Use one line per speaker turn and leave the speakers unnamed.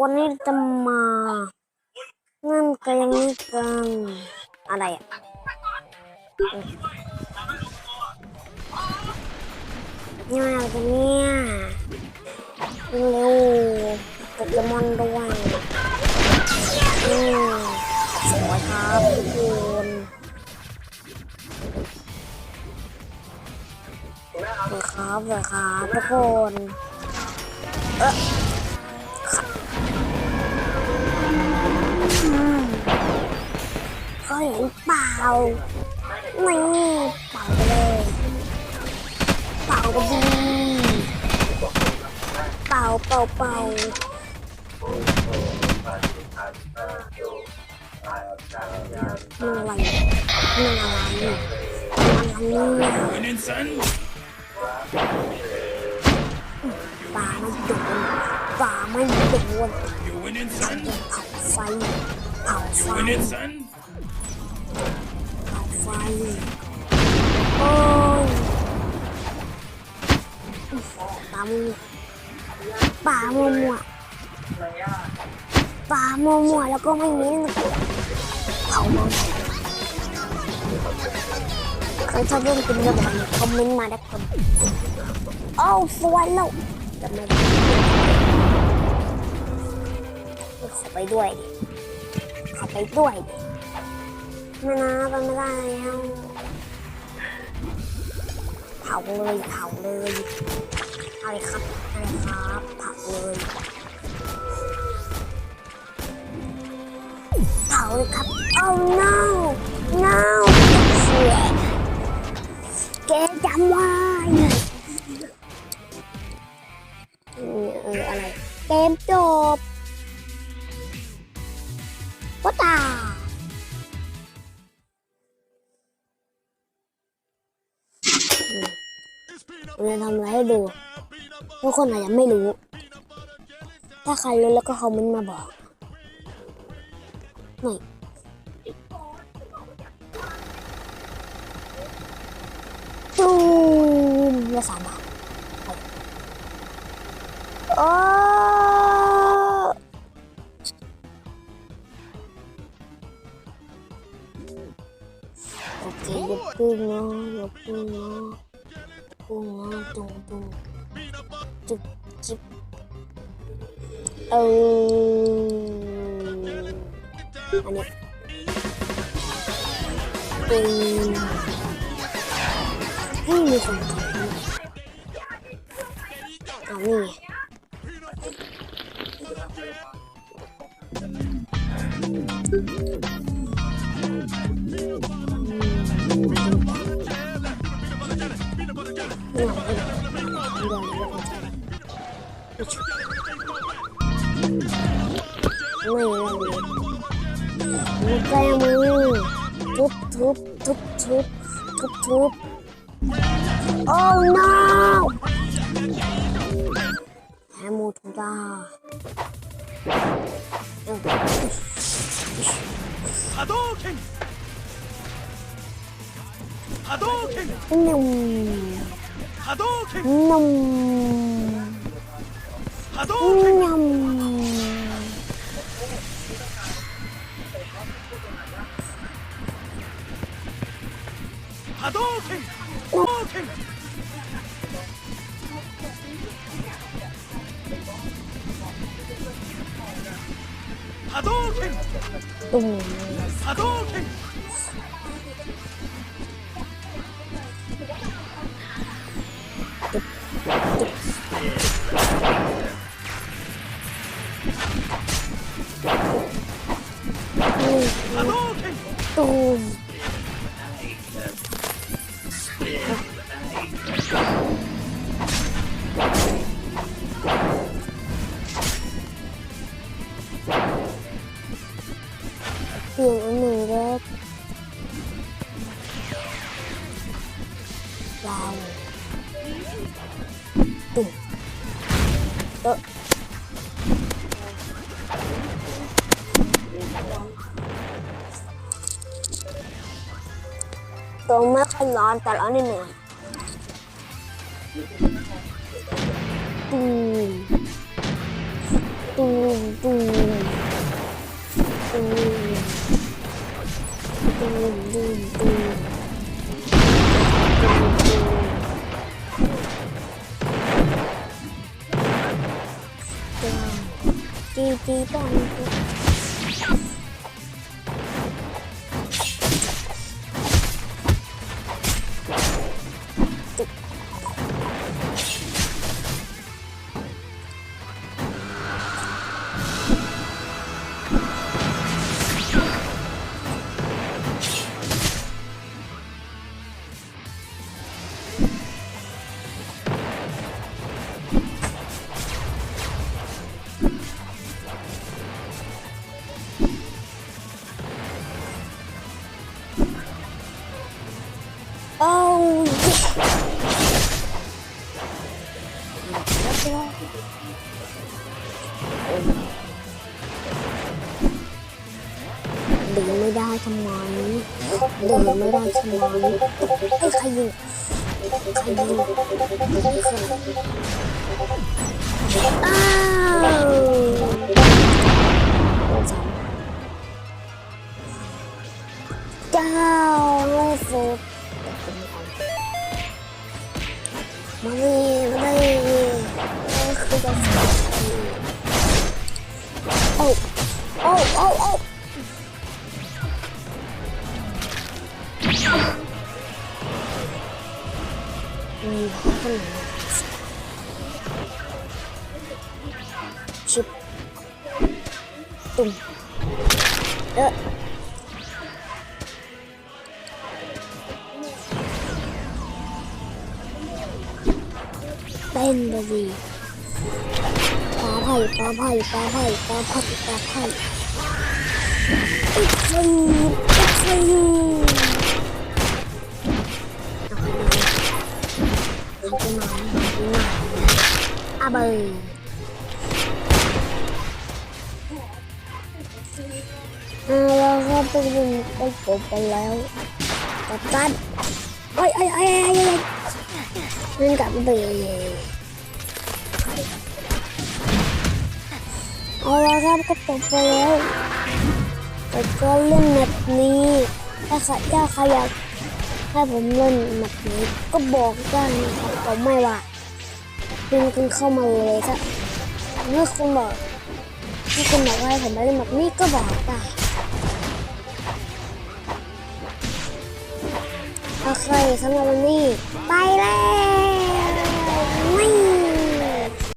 วันนี้จะมานั่นเกมนี้กันอะไรอะนี่มาอะไรกันเนี่ยวิ่งเร็วโปเกมอนด้วยอืมสวยครับทุกคนสวยครับสวยครับทุกคนเออ เขาเห็นเปล่านี่เป่าไปเลยเป่าไปดีเป่าเป่าเป่ามันอะไรมันอะไรมันอะไรเนี่ย
Winning, son.
ป่าไม่โดนป่าไม่โดน
You winning, son.
เผาไฟเผาไฟ ไฟโอ้ป่ามัวป่ามัวมัวป่ามัวมัวแล้วก็ไม่มีเผามันใครชอบเล่นเป็นระบบคอมเมนต์มาได้คนโอ้สวยแล้วจะไม่ขอไปด้วยดิขอไปด้วยดิ ไม่นะไปไม่ได้แล้วเผาเลยเผาเลยอะไรครับอะไรครับเผาเลยเผาเลยครับ oh no no เสียแกจำไว้เออเอออะไร เกมจบก็ตา ผมจะทำอะไรให้ดู ทุกคนอาจจะไม่รู้ ถ้าใครรู้แล้วก็คอมเมนต์มาบอกหน่อยตูมละสามบาทโอ้ เอออันนี้เป็นให้มีคนทำด้วยเอ 뭘까요 톱톱톱톱톱톱 Oh no! 해모도다
하도켄 하도켄 놈
하도켄
놈
하도켄 놈
波動拳どうも波動拳
ปลี่ยนอันหนึ่งเล็กยาวตุ่มเออตัวไม่ค่อยร้อนแต่ร้อนนิดหน่อยอืมตูมตูม มตูมตู ดึงไม่ได้ทำไมดึงไม่ได้ทำไมไอ้ใครอยิงใครยิงไอ้ใครอ้าวเจ้าไม่ฟุกมาดิมาดินี่คือจะโอ้โอ้โอ้ ชิบตุ่มเออเต้นไปสิปลาไผ่ปลาไผ่ปลาไผ่ปลาไผ่ปลาไผ่อีกทีอีกทีเขาจะมาเขาจะมาอาเบย ก็ยิงไปจบไปแล้วกับตันไอ้ไอ้ไอ้ไอ้ไอ้นั่นกับเบย์เอาละครับก็จบไปแล้วแต่ก็เล่นแมปนี้ถ้าใครถ้าใครอยากให้ผมเล่นแมปนี้ก็บอกได้นะครับผมไม่ว่าพิมพ์กันเข้ามาเลยครับเมื่อคุณบอกถ้าคุณบอกว่าให้ผมมาเล่นแมปนี้ก็บอกได้ โอเคสำหรับวันนี้ ไปแล้ว